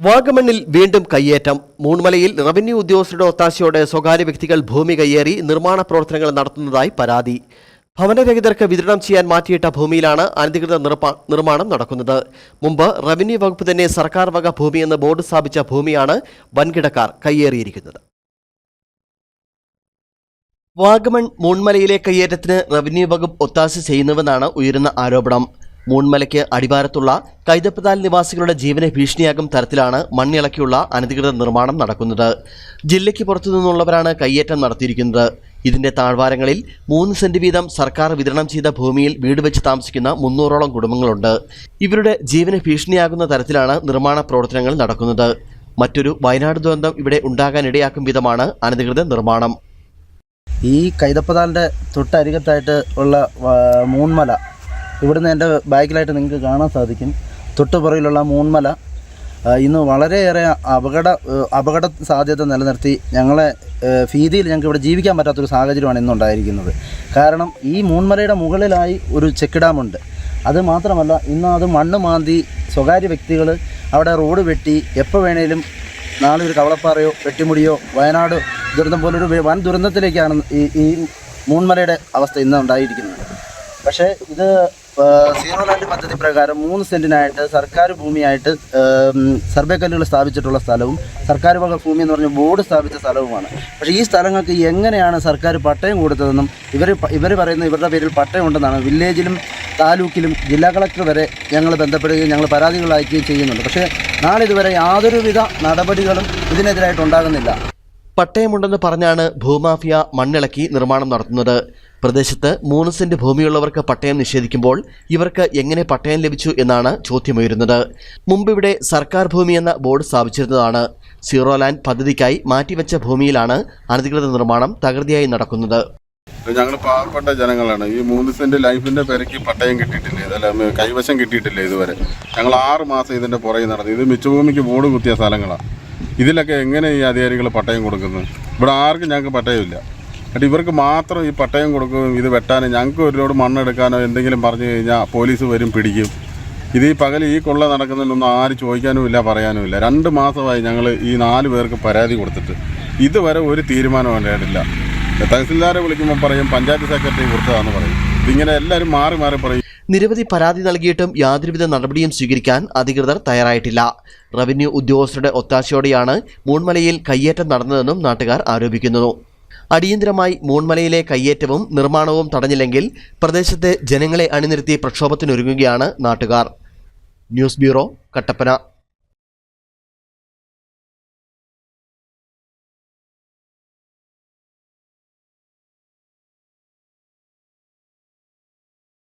വാഗമണ്ണിൽ വീണ്ടും കയ്യേറ്റം. മൂൺമലയിൽ റവന്യൂ ഉദ്യോഗസ്ഥരുടെ ഒത്താശയോടെ സ്വകാര്യ വ്യക്തികൾ ഭൂമി കയ്യേറി നിർമ്മാണ പ്രവർത്തനങ്ങൾ നടത്തുന്നതായി പരാതി. ഭവനരഹിതർക്ക് വിതരണം ചെയ്യാൻ മാറ്റിയിട്ട ഭൂമിയിലാണ് അനധികൃത നിർമ്മാണം നടക്കുന്നത്. മുമ്പ് റവന്യൂ വകുപ്പ് തന്നെ സർക്കാർ വക ഭൂമിയെന്ന് ബോർഡ് സ്ഥാപിച്ച ഭൂമിയാണ് വൻകിടക്കാർ കയ്യേറിയിരിക്കുന്നത്. വാഗമൺ മൂൺമലയിലെ കയ്യേറ്റത്തിന് റവന്യൂ വകുപ്പ് ഒത്താശ ചെയ്യുന്നുവെന്നാണ് ഉയരുന്ന ആരോപണം. മൂൺമലയ്ക്ക് അടിവാരത്തുള്ള കൈതപ്പതാൽ നിവാസികളുടെ ജീവനെ ഭീഷണിയാകും തരത്തിലാണ് മണ്ണിളക്കിയുള്ള അനധികൃത നിർമ്മാണം നടക്കുന്നത്. ജില്ലയ്ക്ക് പുറത്തു നിന്നുള്ളവരാണ് കയ്യേറ്റം നടത്തിയിരിക്കുന്നത്. ഇതിന്റെ താഴ്വാരങ്ങളിൽ മൂന്ന് സെന്റ് വീതം സർക്കാർ വിതരണം ചെയ്ത ഭൂമിയിൽ വീട് വെച്ച് താമസിക്കുന്ന മുന്നൂറോളം കുടുംബങ്ങളുണ്ട്. ഇവരുടെ ജീവന് ഭീഷണിയാകുന്ന തരത്തിലാണ് നിർമ്മാണ പ്രവർത്തനങ്ങൾ നടക്കുന്നത്. മറ്റൊരു വയനാട് ദുരന്തം ഇവിടെ ഉണ്ടാകാനിടയാക്കും വിധമാണ് അനധികൃത നിർമ്മാണം. ഈ കൈതപ്പതാലിന്റെ തൊട്ടരികത്തായിട്ട് ഉള്ള മൂൺമല ഇവിടുന്ന് എന്റെ ബാക്കിലായിട്ട് നിങ്ങൾക്ക് കാണാൻ സാധിക്കും. തൊട്ടുപുറയിലുള്ള മൂൺമല. ഇന്ന് വളരെയേറെ അപകട അപകട സാധ്യത നിലനിർത്തി ഞങ്ങളെ ഭീതിയിൽ ഞങ്ങൾക്ക് ഇവിടെ ജീവിക്കാൻ പറ്റാത്തൊരു സാഹചര്യമാണ് ഇന്നുണ്ടായിരിക്കുന്നത് കാരണം ഈ മൂൺമലയുടെ മുകളിലായി ഒരു ചെക്ക് ഡാമുണ്ട് അത് മാത്രമല്ല ഇന്ന് അത് മണ്ണ് മാന്തി സ്വകാര്യ വ്യക്തികൾ അവിടെ റോഡ് വെട്ടി എപ്പോൾ വേണേലും നാളെ ഒരു കവളപ്പാറയോ വെട്ടിമുടിയോ വയനാട് ദുരന്തം പോലൊരു വൻ ദുരന്തത്തിലേക്കാണ് ഈ ഈ മൂൺമലയുടെ അവസ്ഥ ഇന്ന് ഉണ്ടായിരിക്കുന്നത്. പക്ഷേ ഇത് സീറോ ലാൻഡ് പദ്ധതി പ്രകാരം മൂന്ന് സെന്റിനായിട്ട് സർക്കാർ ഭൂമിയായിട്ട് സർവേ കല്ലുകൾ സ്ഥാപിച്ചിട്ടുള്ള സ്ഥലവും സർക്കാർ വക ഭൂമി എന്ന് പറഞ്ഞ ബോർഡ് സ്ഥാപിച്ച സ്ഥലവുമാണ്. പക്ഷേ ഈ സ്ഥലങ്ങൾക്ക് എങ്ങനെയാണ് സർക്കാർ പട്ടയം കൊടുത്തതെന്നും ഇവർ ഇവർ പറയുന്ന ഇവരുടെ പേരിൽ പട്ടയം ഉണ്ടെന്നാണ് വില്ലേജിലും താലൂക്കിലും ജില്ലാ കളക്ടർ വരെ ഞങ്ങൾ ബന്ധപ്പെടുകയും ഞങ്ങൾ പരാതികൾ അയക്കുകയും ചെയ്യുന്നുണ്ട്. പക്ഷേ നാളിതുവരെ യാതൊരുവിധ നടപടികളും ഇതിനെതിരായിട്ട് ഉണ്ടാകുന്നില്ല. പട്ടയമുണ്ടെന്ന് പറഞ്ഞാണ് ഭൂമാഫിയ മണ്ണിളക്കി നിർമ്മാണം നടത്തുന്നത്. പ്രദേശത്ത് മൂന്ന് സെന്റ് ഭൂമിയുള്ളവർക്ക് പട്ടയം നിഷേധിക്കുമ്പോൾ ഇവർക്ക് എങ്ങനെ പട്ടയം ലഭിച്ചു എന്നാണ് ചോദ്യമുയരുന്നത് മുമ്പ് ഇവിടെ സർക്കാർ ഭൂമി എന്ന ബോർഡ് സ്ഥാപിച്ചിരുന്നതാണ്. സീറോ ലാൻഡ് പദ്ധതിക്കായി മാറ്റിവെച്ച ഭൂമിയിലാണ് അനധികൃത നിർമ്മാണം തകൃതിയായി നടക്കുന്നത്. ഞങ്ങൾ പാവപ്പെട്ട ജനങ്ങളാണ്. ഈ മൂന്ന് സെന്റ് ലൈഫിന്റെ പെരയ്ക്ക് പട്ടയം കിട്ടിയിട്ടില്ല. ഇതല്ല കൈവശം കിട്ടിയിട്ടില്ല ഇതുവരെ. ഞങ്ങൾ ആറ് മാസം ഇതിന്റെ പുറകെ നടന്നു. ഇത് മിച്ചഭൂമിക്ക് ബോർഡ് കുത്തിയ സ്ഥലങ്ങളാണ് ഇതിലൊക്കെ എങ്ങനെ ഈ അധികാരികൾ പട്ടയം കൊടുക്കുന്നത് ഇവിടെ ആർക്കും ഞങ്ങൾക്ക് പട്ടയമില്ല. എന്നിട്ട് ഇവർക്ക് മാത്രം ഈ പട്ടയം കൊടുക്കുകയും ഇത് വെട്ടാനും ഞങ്ങൾക്ക് ഒരുപാട് മണ്ണെടുക്കാനോ എന്തെങ്കിലും പറഞ്ഞു കഴിഞ്ഞാൽ പോലീസ് വരും പിടിക്കും. ഇത് ഈ പകൽ ഈ കൊള്ള നടക്കുന്നതിനൊന്നും ആരും ചോദിക്കാനും ഇല്ല പറയാനും ഇല്ല. രണ്ട് മാസമായി ഞങ്ങൾ ഈ നാല് പേർക്ക് പരാതി കൊടുത്തിട്ട്. ഇതുവരെ ഒരു തീരുമാനം ഉണ്ടായിട്ടില്ല. തഹസിൽദാരെ വിളിക്കുമ്പോൾ പറയും പഞ്ചായത്ത് സെക്രട്ടറി കൊടുത്തതാന്ന് പറയും. ഇതിങ്ങനെ എല്ലാവരും മാറി മാറി പറയും. നിരവധി പരാതി നൽകിയിട്ടും യാതൊരുവിധ നടപടിയും സ്വീകരിക്കാൻ അധികൃതർ തയ്യാറായിട്ടില്ല. റവന്യൂ ഉദ്യോഗസ്ഥരുടെ ഒത്താശയോടെയാണ് മൂൺമലയിൽ കയ്യേറ്റം നടന്നതെന്നും നാട്ടുകാർ ആരോപിക്കുന്നു. അടിയന്തരമായി മൂൺമലയിലെ കയ്യേറ്റവും നിർമ്മാണവും തടഞ്ഞില്ലെങ്കിൽ പ്രദേശത്തെ ജനങ്ങളെ അണിനിരത്തി പ്രക്ഷോഭത്തിനൊരുങ്ങുകയാണ് നാട്ടുകാർ. News bureau Kattappana.